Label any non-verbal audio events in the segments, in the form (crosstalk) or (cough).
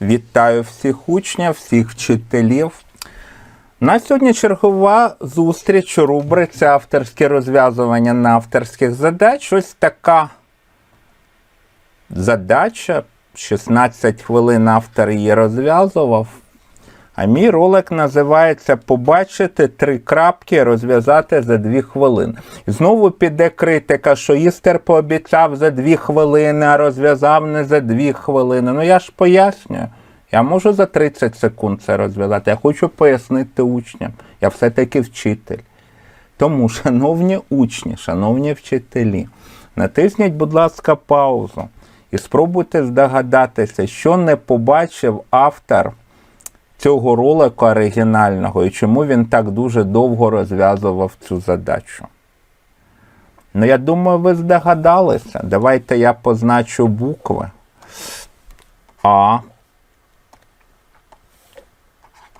Вітаю всіх учнів, всіх вчителів. На сьогодні чергова зустріч у рубриці авторське розв'язування на авторських задач. Ось така задача. 16 хвилин автор її розв'язував. А мій ролик називається Побачити три крапки, розв'язати за дві хвилини. Знову піде критика, що Істер пообіцяв за дві хвилини, а розв'язав не за дві хвилини. Ну я ж пояснюю. Я можу за 30 секунд це розв'язати. Я хочу пояснити учням. Я все-таки вчитель. Тому, шановні учні, шановні вчителі, натисніть, будь ласка, паузу і спробуйте здогадатися, що не побачив автор цього ролика оригінального і чому він так дуже довго розв'язував цю задачу. Ну, я думаю, ви здогадалися. Давайте я позначу букви А,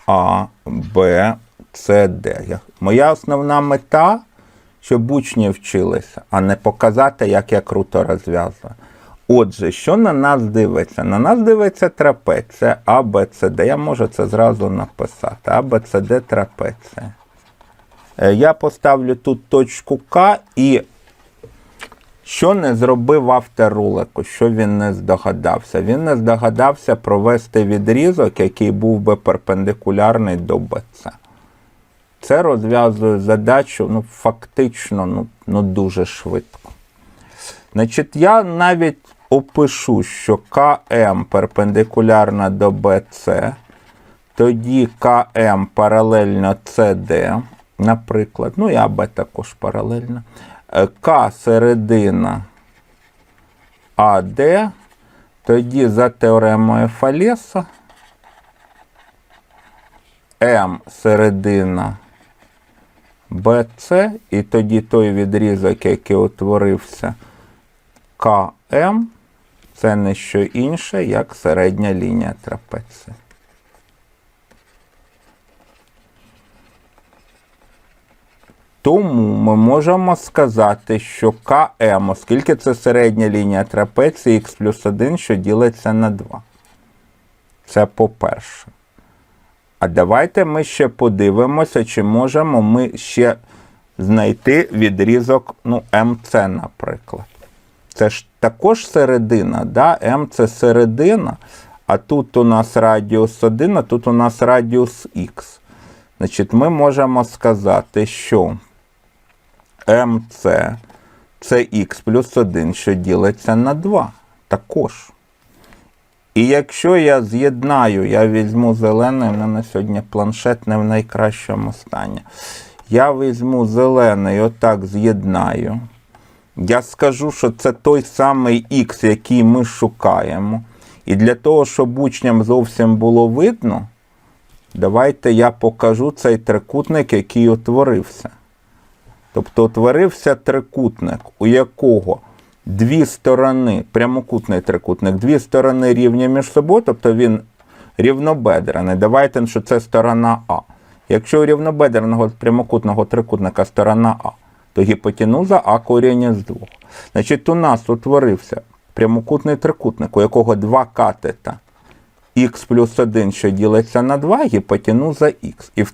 А, Б, С, Д. Моя основна мета, щоб учні вчилися, а не показати, як я круто розв'язую. Отже, що на нас дивиться? На нас дивиться трапеція А, Б, С, Д. Я можу це зразу написати. А, Б, С, Д трапеція. Е, Я поставлю тут точку К і що не зробив автор ролику, що він не здогадався? Він не здогадався провести відрізок, який був би перпендикулярний до БЦ. Це розв'язує задачу ну, фактично ну, ну, дуже швидко. Значить, я навіть опишу, що КМ перпендикулярна до БЦ, тоді КМ паралельно СД, наприклад, ну і АБ також паралельно. Е, К середина АД, тоді за теоремою Фалеса, М середина БЦ, і тоді той відрізок, який утворився КМ, це не що інше, як середня лінія трапеції. Тому ми можемо сказати, що КМ, оскільки це середня лінія трапеції, х плюс 1, що ділиться на 2. Це по-перше. А давайте ми ще подивимося, чи можемо ми ще знайти відрізок ну, МЦ, наприклад. Це ж також середина, да? М це середина, а тут у нас радіус 1, а тут у нас радіус Х. Значить, ми можемо сказати, що МЦ це х плюс 1, що ділиться на 2. Також. І якщо я з'єднаю, я візьму зелений, в мене сьогодні планшет не в найкращому стані. Я візьму зелений, отак з'єднаю. Я скажу, що це той самий Х, який ми шукаємо. І для того, щоб учням зовсім було видно, давайте я покажу цей трикутник, який утворився. Тобто утворився трикутник, у якого дві сторони, прямокутний трикутник, дві сторони рівні між собою, тобто він рівнобедрений. Давайте, що це сторона А. Якщо у рівнобедреного прямокутного трикутника сторона А, то гіпотенуза А коріння з двох. Значить, у нас утворився прямокутний трикутник, у якого два катета х плюс 1, що ділиться на 2, гіпотенуза х. І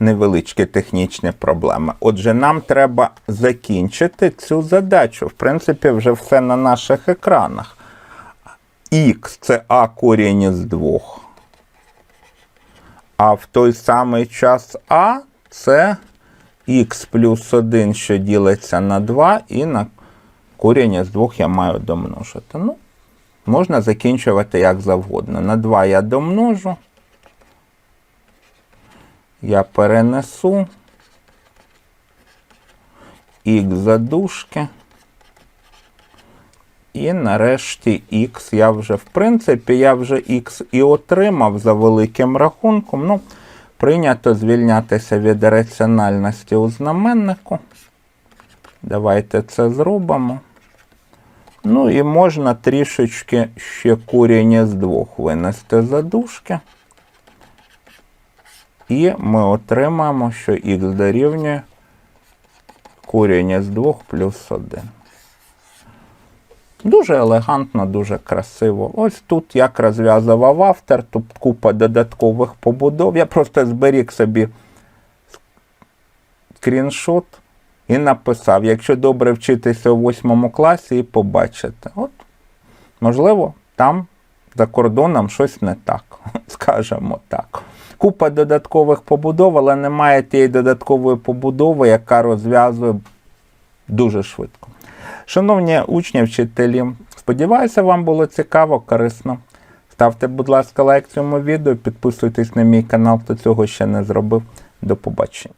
невеличкі технічні проблеми. Отже, нам треба закінчити цю задачу. В принципі, вже все на наших екранах. Х це А корінь із 2. А в той самий час А це х плюс 1, що ділиться на 2, і на корінь із 2 я маю домножити. Ну, можна закінчувати як завгодно. На 2 я домножу. Я перенесу х задушки. І нарешті х я вже, в принципі, я вже х і отримав за великим рахунком. Ну, прийнято звільнятися від раціональності у знаменнику. Давайте це зробимо. Ну і можна трішечки ще корінь з двох винести за дужки. І ми отримаємо, що х дорівнює корінь з 2 плюс 1. Дуже елегантно, дуже красиво. Ось тут як розв'язував автор, тут купа додаткових побудов. Я просто зберіг собі скріншот і написав, якщо добре вчитися у восьмому класі і побачите. От, можливо, там за кордоном щось не так, (laughs) скажімо так. Купа додаткових побудов, але немає тієї додаткової побудови, яка розв'язує дуже швидко. Шановні учні, вчителі, сподіваюся, вам було цікаво, корисно. Ставте, будь ласка, лайк цьому відео, підписуйтесь на мій канал, хто цього ще не зробив. До побачення.